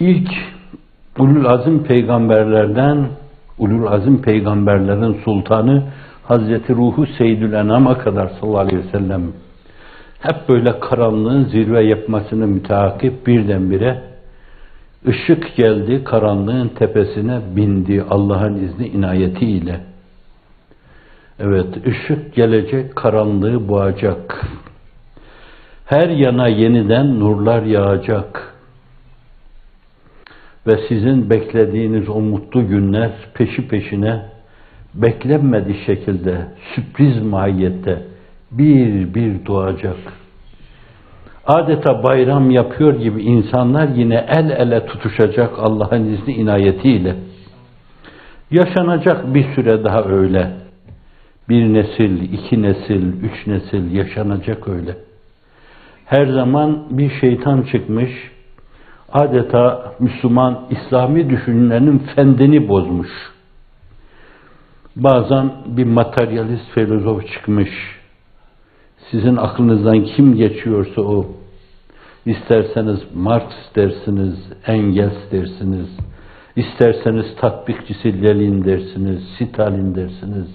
İlk ulul azim peygamberlerden ulul azim peygamberlerin sultanı Hazreti Ruhu Seyyidül Enam'a kadar sallallahu aleyhi ve sellem hep böyle karanlığın zirve yapmasını müteakip birdenbire ışık geldi karanlığın tepesine bindi Allah'ın izni inayetiyle. Evet ışık gelecek karanlığı boğacak. Her yana yeniden nurlar yağacak ve sizin beklediğiniz o mutlu günler peşi peşine beklenmedik şekilde sürpriz mahiyette bir bir doğacak. Adeta bayram yapıyor gibi insanlar yine el ele tutuşacak Allah'ın izni inayetiyle. Yaşanacak bir süre daha öyle. Bir nesil, iki nesil, üç nesil yaşanacak öyle. Her zaman bir şeytan çıkmış, adeta Müslüman İslami düşüncenin fendini bozmuş. Bazen bir materyalist filozof çıkmış. Sizin aklınızdan kim geçiyorsa o. İsterseniz Marx dersiniz, Engels dersiniz. İsterseniz tatbikçisi Lenin dersiniz, Stalin dersiniz.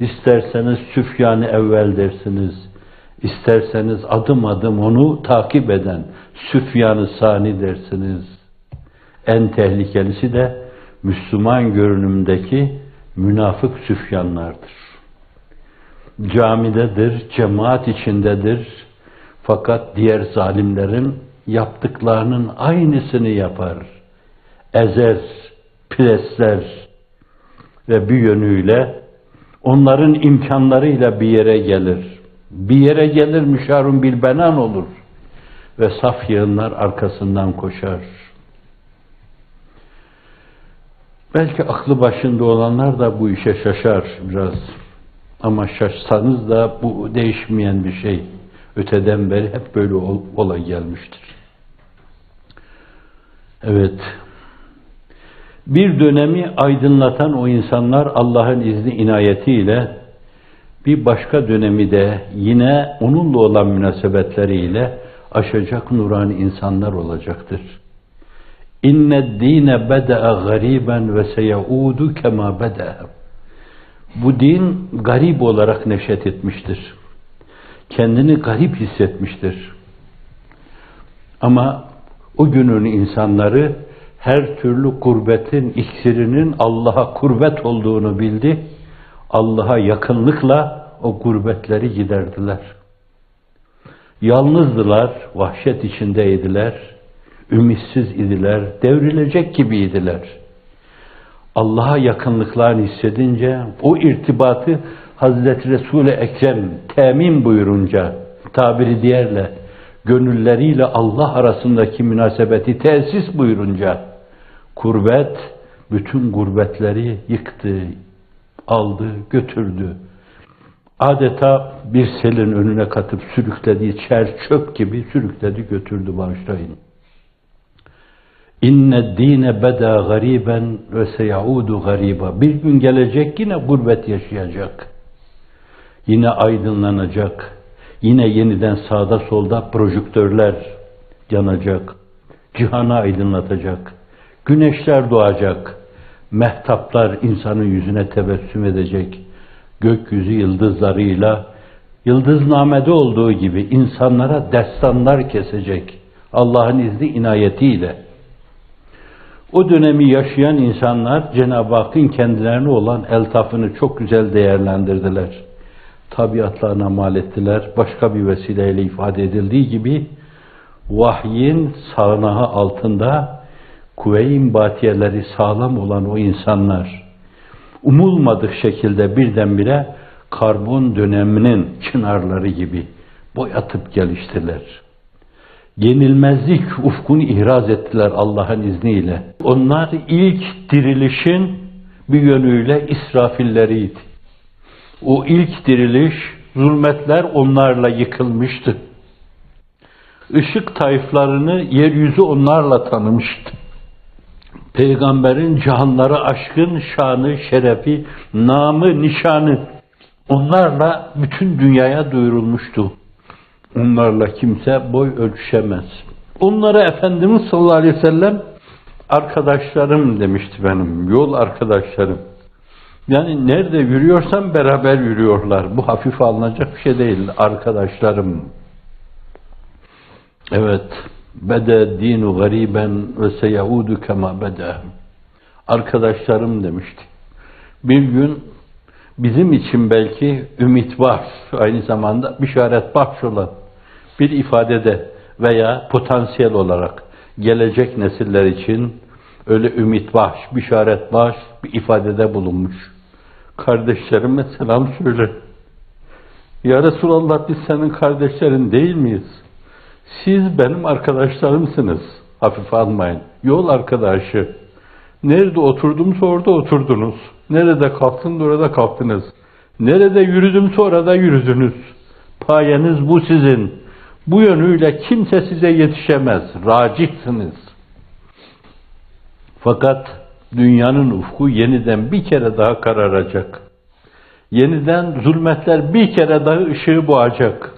İsterseniz Süfyan-ı Evvel dersiniz. İsterseniz adım adım onu takip eden Süfyan-ı Sani dersiniz. En tehlikelisi de Müslüman görünümdeki münafık Süfyanlardır. Camidedir, cemaat içindedir. Fakat diğer zalimlerin yaptıklarının aynısını yapar. Ezer, presler ve bir yönüyle onların imkanlarıyla bir yere gelir. Bir yere gelir müşarun bil benan olur ve saf yığınlar arkasından koşar. Belki aklı başında olanlar da bu işe şaşar biraz. Ama şaşsanız da bu değişmeyen bir şey. Öteden beri hep böyle ol, olay gelmiştir. Evet. Bir dönemi aydınlatan o insanlar Allah'ın izni inayetiyle bir başka dönemi de yine onunla olan münasebetleriyle aşacak nurani insanlar olacaktır. İnne dine beda'a gariben ve seyaudu kema beda'a. Bu din garip olarak neşet etmiştir. Kendini garip hissetmiştir. Ama o günün insanları her türlü kurbetin iksirinin Allah'a kurbet olduğunu bildi. Allah'a yakınlıkla o gurbetleri giderdiler. Yalnızdılar, vahşet içindeydiler, ümitsiz idiler, devrilecek gibiydiler. Allah'a yakınlıklarını hissedince o irtibatı Hazreti Resul-i Ekrem temin buyurunca tabiri diğerle gönülleriyle Allah arasındaki münasebeti tesis buyurunca kurbet bütün gurbetleri yıktı, aldı, götürdü. Adeta bir selin önüne katıp sürüklediği çer çöp gibi sürükledi götürdü bağışlayın. İnne dine beda gariben ve seyaudu gariba. Bir gün gelecek yine gurbet yaşayacak. Yine aydınlanacak. Yine yeniden sağda solda projektörler yanacak. Cihanı aydınlatacak. Güneşler doğacak. Mehtaplar insanın yüzüne tebessüm edecek. Gökyüzü yıldızlarıyla yıldıznamede olduğu gibi insanlara destanlar kesecek. Allah'ın izni inayetiyle. O dönemi yaşayan insanlar Cenab-ı Hakk'ın kendilerine olan eltafını çok güzel değerlendirdiler. Tabiatlarına mal ettiler. Başka bir vesileyle ifade edildiği gibi vahyin sağanağı altında kuvve-i batiyeleri sağlam olan o insanlar umulmadık şekilde birdenbire karbon döneminin çınarları gibi boyatıp geliştiler yenilmezlik ufkunu ihraz ettiler Allah'ın izniyle. Onlar ilk dirilişin bir yönüyle israfilleriydi. O ilk diriliş, zulmetler onlarla yıkılmıştı. Işık tayflarını yeryüzü onlarla tanımıştı. Peygamberin canları aşkın şanı, şerefi, namı, nişanı onlarla bütün dünyaya duyurulmuştu. Onlarla kimse boy ölçüşemez. Onlara Efendimiz sallallahu aleyhi ve sellem arkadaşlarım demişti benim, yol arkadaşlarım. Yani nerede yürüyorsam beraber yürüyorlar. Bu hafife alınacak bir şey değil. Arkadaşlarım. Evet. Bede dinu gariben ve seyaudu kema bede. Arkadaşlarım demişti. Bir gün bizim için belki ümit var, aynı zamanda bişaret bahş olan bir ifadede veya potansiyel olarak gelecek nesiller için öyle ümit bahş, bişaret bahş bir ifadede bulunmuş. Kardeşlerime selam söyle. Ya Resulallah biz senin kardeşlerin değil miyiz? Siz benim arkadaşlarımsınız. Hafife almayın. Yol arkadaşı. Nerede oturdumsa orada oturdunuz. Nerede kalktın orada kalktınız. Nerede yürüdümse orada yürüdünüz. Payeniz bu sizin. Bu yönüyle kimse size yetişemez. Racihsiniz. Fakat dünyanın ufku yeniden bir kere daha kararacak. Yeniden zulmetler bir kere daha ışığı boğacak.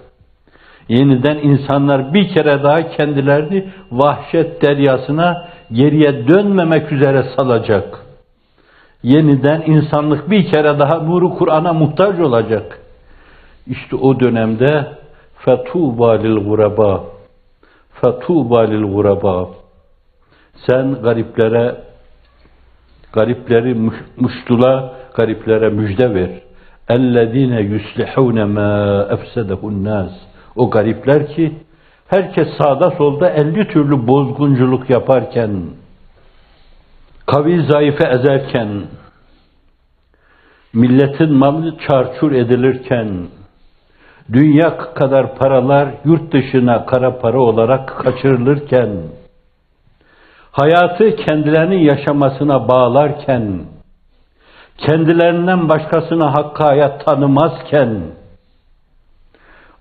Yeniden insanlar bir kere daha kendilerini vahşet deryasına geriye dönmemek üzere salacak. Yeniden insanlık bir kere daha nuru Kur'an'a muhtaç olacak. İşte o dönemde fetuba lil guraba fetuba lil guraba sen gariplere garipleri muştula gariplere müjde ver. اَلَّذ۪ينَ يُسْلِحُونَ مَا اَفْسَدَهُ النَّاسِ O garipler ki herkes sağda solda elli türlü bozgunculuk yaparken, kavi zayıfı ezerken, milletin malı çarçur edilirken, dünya kadar paralar yurt dışına kara para olarak kaçırılırken, hayatı kendilerinin yaşamasına bağlarken, kendilerinden başkasına hakka hayat tanımazken,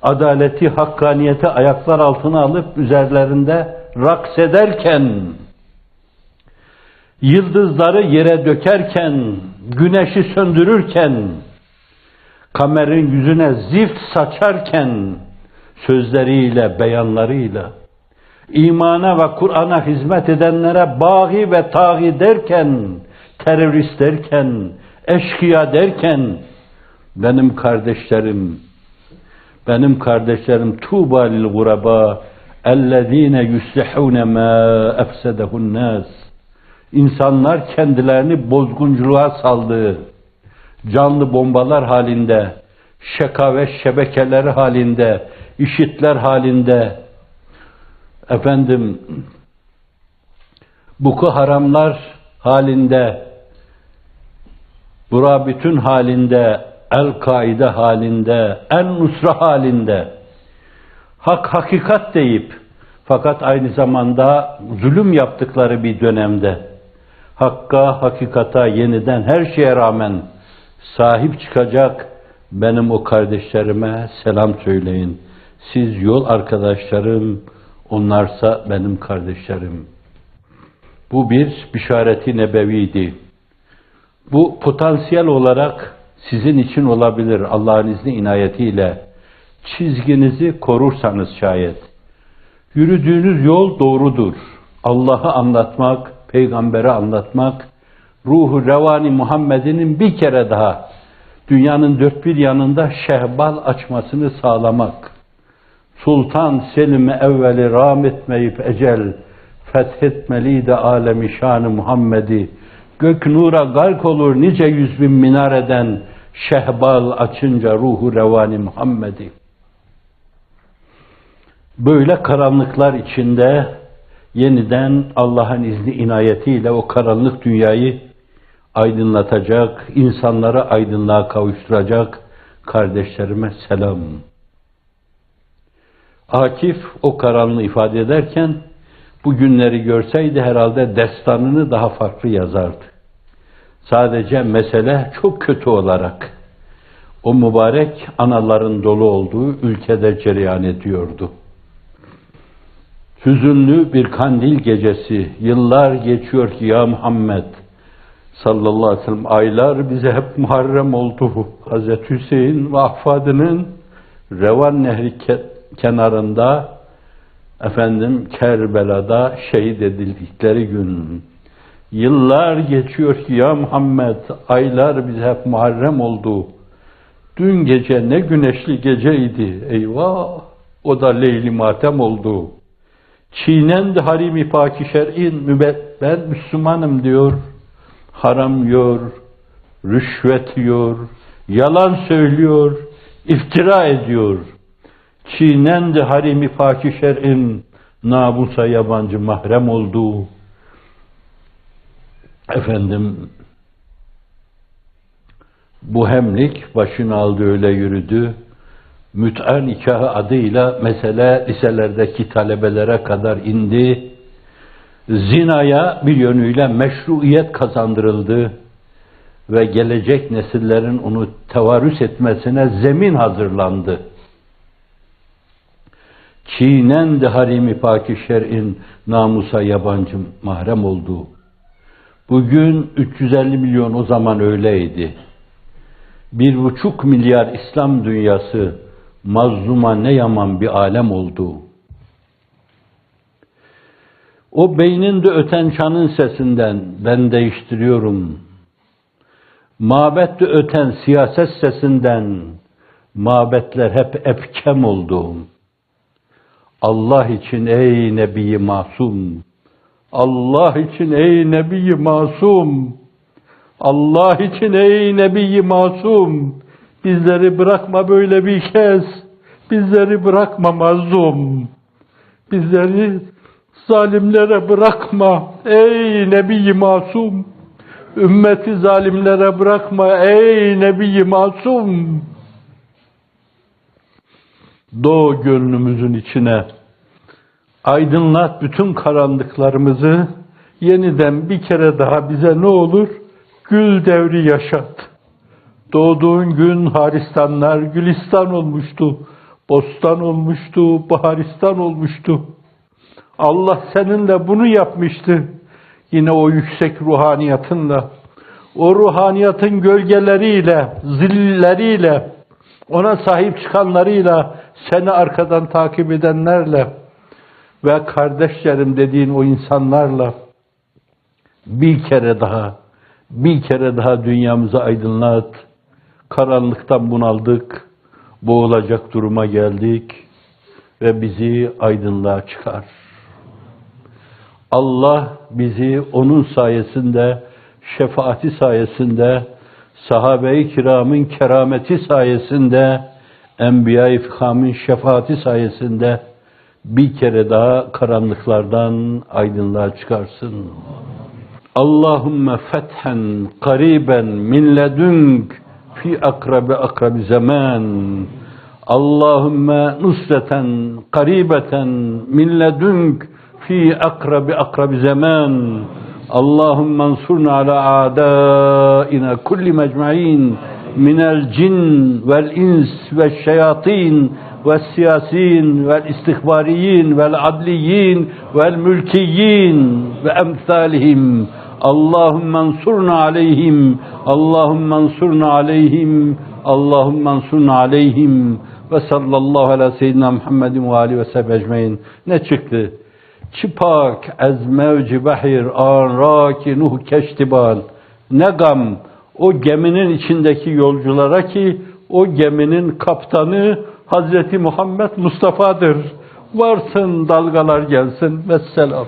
adaleti, hakkaniyeti ayaklar altına alıp üzerlerinde raks ederken, yıldızları yere dökerken, güneşi söndürürken, kamerin yüzüne zift saçarken, sözleriyle, beyanlarıyla, imana ve Kur'an'a hizmet edenlere bağı ve taği derken, terörist derken, eşkıya derken, benim kardeşlerim, benim kardeşlerim tuğba lil guraba ellezine yuslihune ma efsedehun nas İnsanlar kendilerini bozgunculuğa saldığı canlı bombalar halinde, şekavet şebekeleri halinde, işitler halinde, efendim, buku haramlar halinde, bura bütün halinde, el-kaide halinde, en-nusra halinde, hak hakikat deyip, fakat aynı zamanda zulüm yaptıkları bir dönemde, hakka, hakikata yeniden her şeye rağmen sahip çıkacak benim o kardeşlerime selam söyleyin. Siz yol arkadaşlarım, onlarsa benim kardeşlerim. Bu bir bişareti nebeviydi. Bu potansiyel olarak sizin için olabilir Allah'ın izni inayetiyle. Çizginizi korursanız şayet. Yürüdüğünüz yol doğrudur. Allah'ı anlatmak, peygamberi anlatmak, ruhu revani Muhammed'inin bir kere daha dünyanın dört bir yanında şehbal açmasını sağlamak. Sultan Selim'i evveli rahmetmeyip ecel fethetmeliydi alemi şanı Muhammed'i. Gök nura gark olur nice yüz bin minareden şehbal açınca ruhu revani Muhammed'i. Böyle karanlıklar içinde yeniden Allah'ın izni inayetiyle o karanlık dünyayı aydınlatacak, insanları aydınlığa kavuşturacak kardeşlerime selam. Akif o karanlığı ifade ederken bu günleri görseydi herhalde destanını daha farklı yazardı. Sadece mesele çok kötü olarak o mübarek anaların dolu olduğu ülkede cereyan ediyordu. Hüzünlü bir kandil gecesi, yıllar geçiyor ki ya Muhammed sallallahu aleyhi ve sellem aylar bize hep Muharrem oldu. Hazreti Hüseyin ve ahfadının Revan Nehri ke- kenarında efendim Kerbela'da şehit edildikleri gün. Yıllar geçiyor ki ya Muhammed aylar bize hep Muharrem oldu. Dün gece ne güneşli geceydi. Eyvah! O da leyli matem oldu. Çiğnendi harimi paki şer'in mübe- ben Müslümanım diyor. Haram yiyor, rüşvet yiyor, yalan söylüyor, iftira ediyor. Çiğnendi harimi paki şer'in namusa yabancı mahrem oldu. Efendim bu hemlik başını aldı öyle yürüdü. Müt'a nikahı adıyla mesele liselerdeki talebelere kadar indi. Zinaya bir yönüyle meşruiyet kazandırıldı ve gelecek nesillerin onu tevarüs etmesine zemin hazırlandı. Çiğnendi harimi paki şer'in namusa yabancı mahrem oldu. Bugün 350 milyon o zaman öyleydi. Bir buçuk milyar İslam dünyası mazluma ne yaman bir alem oldu. O beyninde öten çanın sesinden ben değiştiriyorum. Mabette öten siyaset sesinden mabetler hep efkem oldu. Allah için ey Nebi masum. Allah için ey Nebi masum. Allah için ey Nebi masum. Bizleri bırakma böyle bir kez. Bizleri bırakma mazlum. Bizleri zalimlere bırakma ey Nebi masum. Ümmeti zalimlere bırakma ey Nebi masum. Doğu gönlümüzün içine aydınlat bütün karanlıklarımızı yeniden bir kere daha bize ne olur? Gül devri yaşat. Doğduğun gün Haristanlar Gülistan olmuştu, Bostan olmuştu, Baharistan olmuştu. Allah seninle bunu yapmıştı. Yine o yüksek ruhaniyatınla, o ruhaniyatın gölgeleriyle, zilleriyle, ona sahip çıkanlarıyla, seni arkadan takip edenlerle ve kardeşlerim dediğin o insanlarla bir kere daha, bir kere daha dünyamızı aydınlat. Karanlıktan bunaldık, boğulacak duruma geldik ve bizi aydınlığa çıkar. Allah bizi onun sayesinde, şefaati sayesinde, sahabe-i kiramın kerameti sayesinde, enbiya-i fikamın şefaati sayesinde bir kere daha karanlıklardan aydınlığa çıkarsın. Allahümme fethen kariben min ledünk fi akrabi akrabi zaman. Allahümme nusreten karibeten min ledünk fi akrabi akrabi zaman. Allahümme ansurna ala a'daina kulli mecma'in من الجن والإنس والشياطين والسياسيين والاستخباريين والعدليين والملكيين وأمثالهم اللهم انصرنا عليهم اللهم انصرنا عليهم اللهم انصرنا عليهم ve sallallahu ala seyyidina Muhammedin ve ali ve sahbihi ecmain. Ne çıktı? Çıpak ez mevci bahir an raki nuh keştiban. Ne gam o geminin içindeki yolculara ki o geminin kaptanı Hazreti Muhammed Mustafa'dır. Varsın dalgalar gelsin. Vesselam.